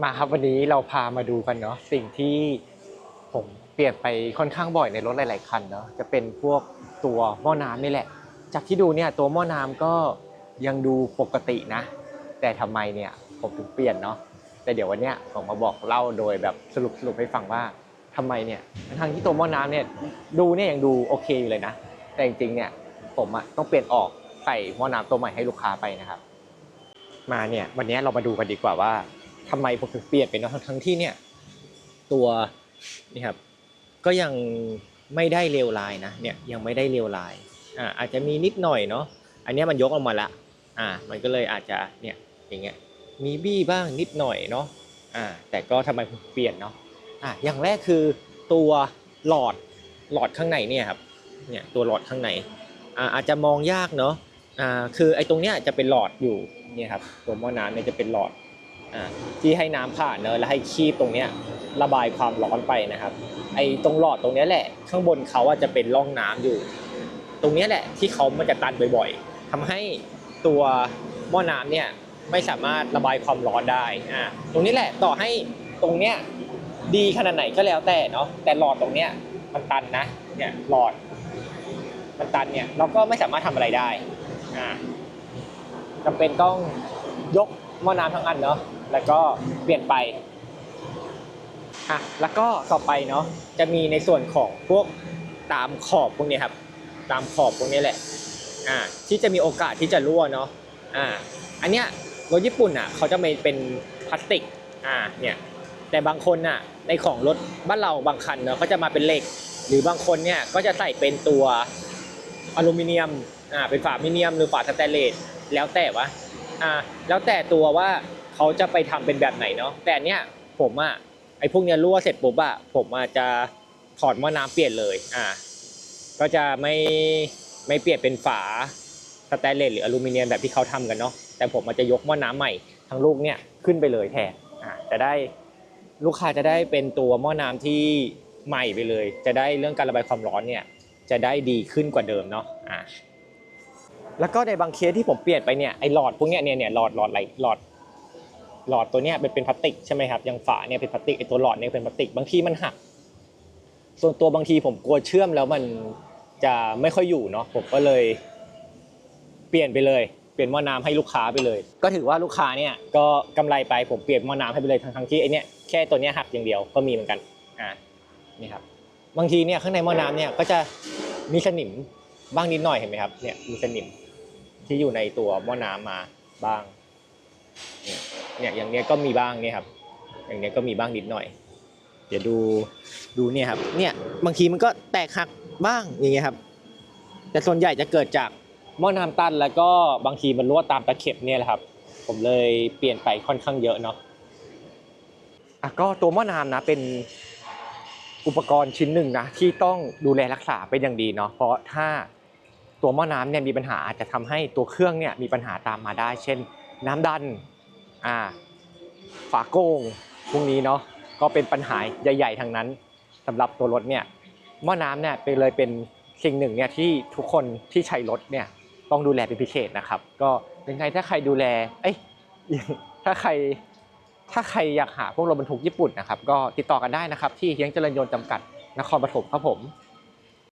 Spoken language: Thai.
มาครับวันนี้เราพามาดูกันเนาะสิ่งที่ผมเปลี่ยนไปค่อนข้างบ่อยในรถหลาย ๆ คันเนาะจะเป็นพวกตัวหม้อน้ำนี่แหละ จากที่ดูเนี่ยตัวหม้อน้ำก็ยังดูปกตินะ แต่ทำไมเนี่ยผมถึงเปลี่ยนเนาะแต่เดี๋ยววันเนี้ยผมมาบอกเล่าโดยแบบสรุปสรุปให้ฟังว่าทำไมเนี่ยทั้งที่ตัวหม้อน้ำเนี่ยดูเนี่ยยังดูโอเคอยู่เลยนะ แต่จริงๆเนี่ยผมอะต้องเปลี่ยนออกใส่หม้อน้ำตัวใหม่ให้ลูกค้าไปนะครับ มาเนี่ยวันนี้เรามาดูกันดีกว่าว่า ทำไมผมถึงเปลี่ยนไปเนาะทั้งที่เนี่ยตัวนี่ครับก็ยังไม่ได้เลวร้ายนะเนี่ยยังไม่ได้เลวร้ายอ่าอาจจะมีนิดหน่อยเนาะอันนี้มันยกออกมาละอ่ามันก็เลยอาจจะเนี่ยอย่างเงี้ยมีบี้บ้างนิดหน่อยเนาะอ่าแต่ก็ทำไมผมเปลี่ยนเนาะอ่าอย่างแรกคือตัวหลอดหลอดข้างในเนี่ยครับเนี่ยตัวหลอดข้างในอ่าอาจจะมองยากเนาะอ่าคือไอ้ตรงเนี้ยจะเป็นหลอดอยู่เนี่ยครับตัวหม้อน้ำเนี่ยจะเป็นหลอด อ่าที่ให้น้ำผ่านเนอะแล้วให้คีบตรงเนี้ยระบายความร้อนไปนะครับ ไอ้ตรงหลอดตรงเนี้ยแหละ ข้างบนเขาอะจะเป็นร่องน้ำอยู่ ตรงเนี้ยแหละที่เขามันจะตันบ่อยๆทำให้ตัวหม้อน้ำเนี่ยไม่สามารถระบายความร้อนได้อ่าตรงนี้แหละต่อให้ตรงเนี้ยดีขนาดไหนก็แล้วแต่เนาะแต่หลอดตรงเนี้ยมันตันนะเนี่ยหลอดมันตันเนี่ยเราก็ไม่สามารถทำอะไรได้อ่าจำเป็นต้องยกหม้อน้ำทั้งอันเนาะ แล้วก็เปลี่ยนไปอะแล้วก็ต่อไปเนาะจะมีในส่วนของพวกตามขอบพวกนี้ครับ ตามขอบพวกนี้แหละอ่าที่จะมีโอกาสที่จะรั่วเนาะอ่าอันเนี้ยรถญี่ปุ่นอะเขาจะไม่เป็นพลาสติกอ่าเนี่ยแต่บางคนน่ะในของรถบ้านเราบางคันเนาะก็จะมาเป็นเหล็ก หรือบางคนเนี่ยก็จะใส่เป็นตัวอลูมิเนียมอ่าเป็นฝาอลูมิเนียมหรือฝาสแตนเลสแล้วแต่ว่าอ่าแล้วแต่ตัวว่า เขาจะไปทำเป็นแบบไหนเนาะแต่เนี้ยผมอะไอ้พวกเนี้ยรั่วเสร็จปุ๊บอะผมอาจจะถอดหม้อน้ำเปลี่ยนเลยอ่าก็จะไม่ไม่เปลี่ยนเป็นฝาสแตนเลสหรืออลูมิเนียมแบบที่เขาทำกันเนาะแต่ผมอาจจะยกหม้อน้ำใหม่ทั้งลูกเนี่ยขึ้นไปเลยแทนอ่าจะได้ลูกค้าจะได้เป็นตัวหม้อน้ำที่ใหม่ไปเลย จะได้เรื่องการระบายความร้อนเนี่ยจะได้ดีขึ้นกว่าเดิมเนาะอ่าแล้วก็ในบางเคสที่ผมเปลี่ยนไปเนี่ยไอหลอดพวกเนี้ยเนี่ยเนี่ยหลอดหลอดอะไรหลอด หลอดตัวเนี้ยเป็นเป็นพลาสติกใช่ไหมครับอยังฝาเนี่ยเป็นพลาสติกไอตัวหลอดเนี่ยเป็นพลาสติกบางทีมันหัก ส่วนตัวบางทีผมกลัวเชื่อมแล้วมันจะไม่ค่อยอยู่เนาะผมก็เลยเปลี่ยนไปเลยเปลี่ยนหม้อน้ำให้ลูกค้าไปเลย ก็ถือว่าลูกค้าเนี่ยก็กำไรไปผมเปลี่ยนหม้อน้ำให้ไปเลยทั้งทั้งๆที่ไอเนี่ยแค่ตัวเนี้ยหักอย่างเดียวก็มีเหมือนกันอ่านี่ครับบางทีเนี่ยข้างในหม้อน้ำเนี่ยก็จะมีสนิมบ้างนิดหน่อยเห็นไหมครับเนี่ยมีสนิมที่อยู่ในตัวหม้อน้ำมาบ้างเนี่ย เนี่ยอย่างเนี้ยก็มีบ้างเนี่ยครับ อย่างเนี้ยก็มีบ้างนิดหน่อย เดี๋ยวดูดูเนี่ยครับ เนี่ยบางทีมันก็แตกหักบ้างอย่างเงี้ยครับ แต่ส่วนใหญ่จะเกิดจากหม้อน้ำตันแล้วก็บางทีมันรั่วตามตะเข็บเนี่ยแหละครับ ผมเลยเปลี่ยนไปค่อนข้างเยอะเนาะอะก็ตัวหม้อน้ำนะเป็นอุปกรณ์ชิ้นหนึ่งนะที่ต้องดูแลรักษาเป็นอย่างดีเนาะเพราะถ้าตัวหม้อน้ำเนี่ยมีปัญหาอาจจะทำให้ตัวเครื่องเนี่ยมีปัญหาตามมาได้ เช่น น้ำดัน อ่าฝาโกงพวกนี้เนาะก็เป็นปัญหาใหญ่ ๆทั้งนั้นสำหรับตัวรถเนี่ยหม้อน้ำเนี่ยเป็นเลยเป็นสิ่งหนึ่งเนี่ยที่ทุกคนที่ใช้รถเนี่ยต้องดูแลเป็นพิเศษนะครับ ก็ยังไงถ้าใครดูแลเอ้ยถ้าใครถ้าใครอยากหาพวกรถบรรทุกญี่ปุ่นนะครับ ก็ติดต่อกันได้นะครับ ที่เฮียงเจริญยนต์จำกัดนครปฐมครับผม